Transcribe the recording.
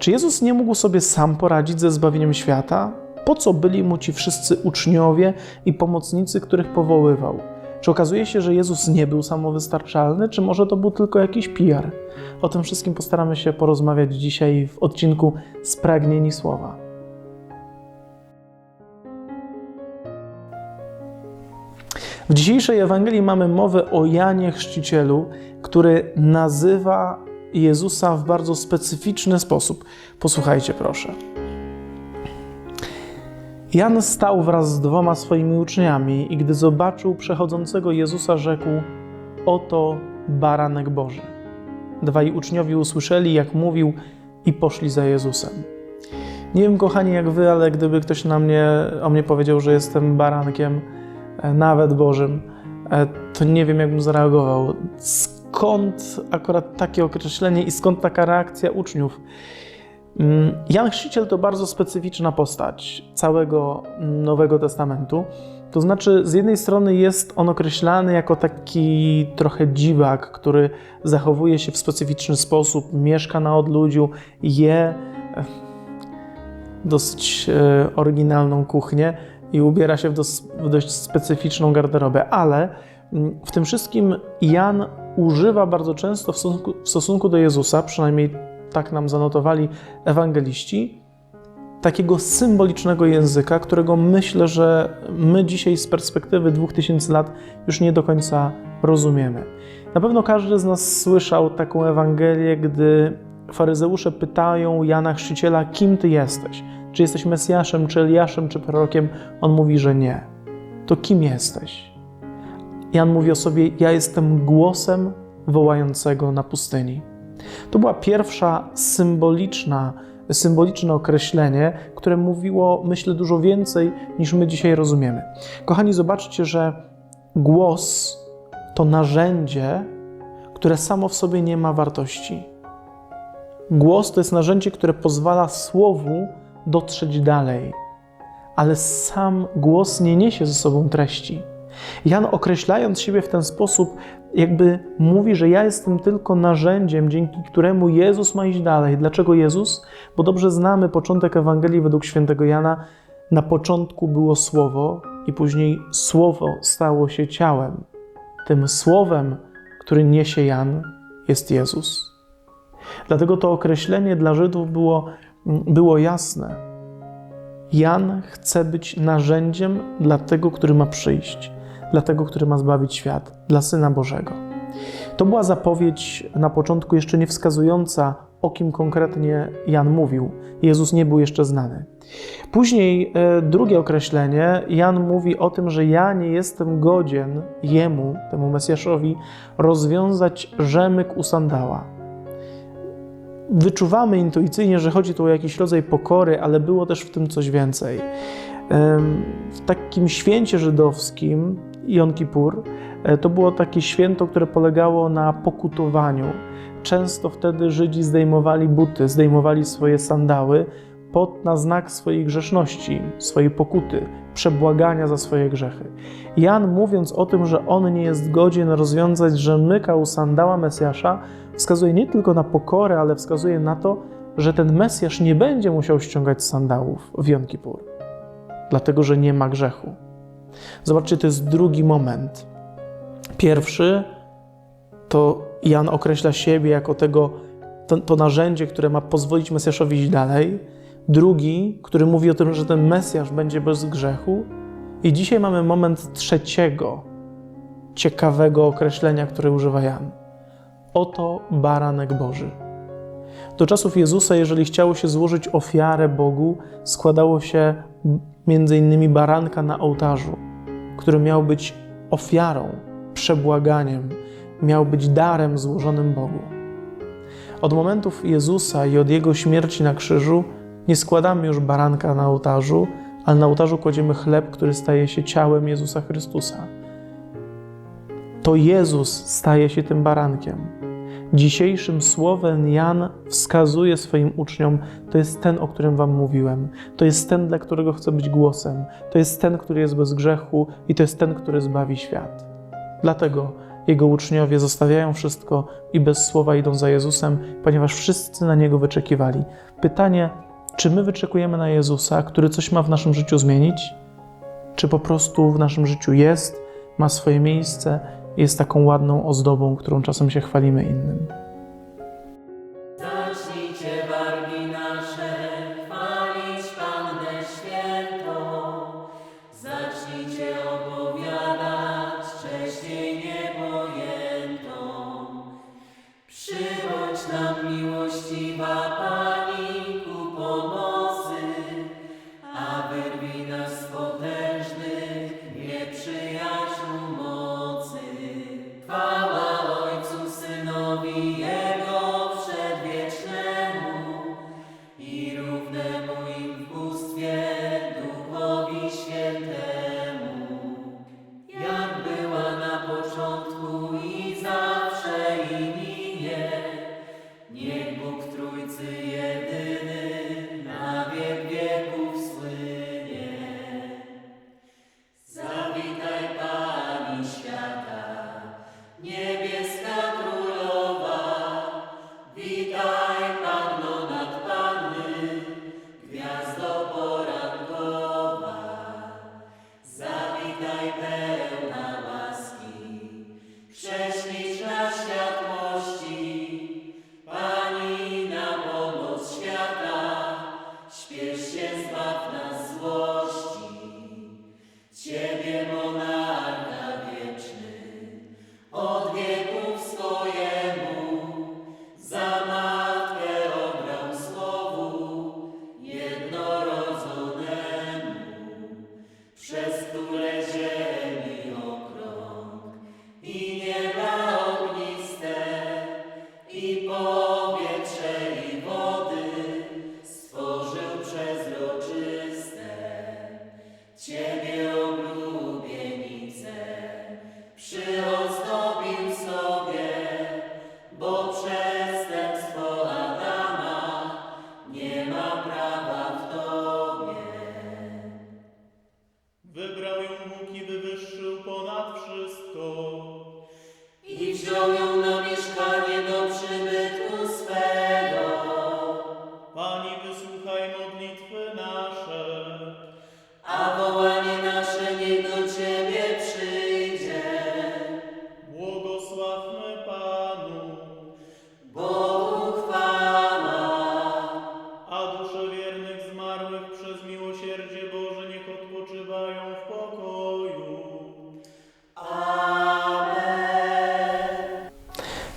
Czy Jezus nie mógł sobie sam poradzić ze zbawieniem świata? Po co byli mu ci wszyscy uczniowie i pomocnicy, których powoływał? Czy okazuje się, że Jezus nie był samowystarczalny, czy może to był tylko jakiś PR? O tym wszystkim postaramy się porozmawiać dzisiaj w odcinku Spragnieni Słowa. W dzisiejszej Ewangelii mamy mowę o Janie Chrzcicielu, który nazywa Jezusa w bardzo specyficzny sposób. Posłuchajcie, proszę. Jan stał wraz z dwoma swoimi uczniami i gdy zobaczył przechodzącego Jezusa, rzekł: Oto baranek Boży. Dwaj uczniowie usłyszeli, jak mówił, i poszli za Jezusem. Nie wiem, kochani, jak wy, ale gdyby ktoś na mnie, o mnie powiedział, że jestem barankiem, e, nawet Bożym, e, to nie wiem, jak bym zareagował. Skąd akurat takie określenie i skąd taka reakcja uczniów? Mm, Jan Chrzciciel to bardzo specyficzna postać całego Nowego Testamentu. To znaczy, z jednej strony jest on określany jako taki trochę dziwak, który zachowuje się w specyficzny sposób, mieszka na odludziu, je e, dosyć e, oryginalną kuchnię i ubiera się w, dość specyficzną garderobę, ale mm, w tym wszystkim Jan używa bardzo często w stosunku, w stosunku do Jezusa, przynajmniej tak nam zanotowali ewangeliści, takiego symbolicznego języka, którego myślę, że my dzisiaj z perspektywy 2000 lat już nie do końca rozumiemy. Na pewno każdy z nas słyszał taką Ewangelię, gdy faryzeusze pytają Jana Chrzciciela, kim ty jesteś? Czy jesteś Mesjaszem, czy Eliaszem, czy prorokiem? On mówi, że nie. To kim jesteś? Jan mówi o sobie, ja jestem głosem wołającego na pustyni. To była pierwsza symboliczna, symboliczne określenie, które mówiło, myślę, dużo więcej niż my dzisiaj rozumiemy. Kochani, zobaczcie, że głos to narzędzie, które samo w sobie nie ma wartości. Głos to jest narzędzie, które pozwala słowu dotrzeć dalej, ale sam głos nie niesie ze sobą treści. Jan, określając siebie w ten sposób, jakby mówi, że ja jestem tylko narzędziem, dzięki któremu Jezus ma iść dalej. Dlaczego Jezus? Bo dobrze znamy początek Ewangelii według świętego Jana. Na początku było Słowo, i później Słowo stało się ciałem. Tym Słowem, który niesie Jan, jest Jezus. Dlatego to określenie dla Żydów było, było jasne. Jan chce być narzędziem dla tego, który ma przyjść dla tego, który ma zbawić świat, dla Syna Bożego. To była zapowiedź na początku jeszcze nie wskazująca, o kim konkretnie Jan mówił. Jezus nie był jeszcze znany. Później e, drugie określenie, Jan mówi o tym, że ja nie jestem godzien jemu, temu Mesjaszowi, rozwiązać rzemyk u sandała. Wyczuwamy intuicyjnie, że chodzi tu o jakiś rodzaj pokory, ale było też w tym coś więcej. W takim święcie żydowskim Jom Kippur, e, to było takie święto, które polegało na pokutowaniu. Często wtedy Żydzi zdejmowali buty, zdejmowali swoje sandały pod na znak swojej grzeszności, swojej pokuty, przebłagania za swoje grzechy. Jan, mówiąc o tym, że on nie jest godzien rozwiązać rzemyka u sandała Mesjasza, wskazuje nie tylko na pokorę, ale wskazuje na to, że ten Mesjasz nie będzie musiał ściągać sandałów w Jom Kippur, dlatego że nie ma grzechu. Zobaczcie, to jest drugi moment. Pierwszy to Jan określa siebie jako tego, to, to narzędzie, które ma pozwolić Mesjaszowi iść dalej. Drugi, który mówi o tym, że ten Mesjasz będzie bez grzechu. I dzisiaj mamy moment trzeciego, ciekawego określenia, które używa Jan. Oto baranek Boży. Do czasów Jezusa, jeżeli chciało się złożyć ofiarę Bogu, składało się między innymi baranka na ołtarzu, który miał być ofiarą, przebłaganiem, miał być darem złożonym Bogu. Od momentów Jezusa i od Jego śmierci na krzyżu nie składamy już baranka na ołtarzu, ale na ołtarzu kładziemy chleb, który staje się ciałem Jezusa Chrystusa. To Jezus staje się tym barankiem. Dzisiejszym słowem Jan wskazuje swoim uczniom, to jest ten, o którym Wam mówiłem. To jest ten, dla którego chcę być głosem. To jest ten, który jest bez grzechu i to jest ten, który zbawi świat. Dlatego Jego uczniowie zostawiają wszystko i bez słowa idą za Jezusem, ponieważ wszyscy na Niego wyczekiwali. Pytanie, czy my wyczekujemy na Jezusa, który coś ma w naszym życiu zmienić? Czy po prostu w naszym życiu jest, ma swoje miejsce, jest taką ładną ozdobą, którą czasem się chwalimy innym? Zacznijcie wargi nasze,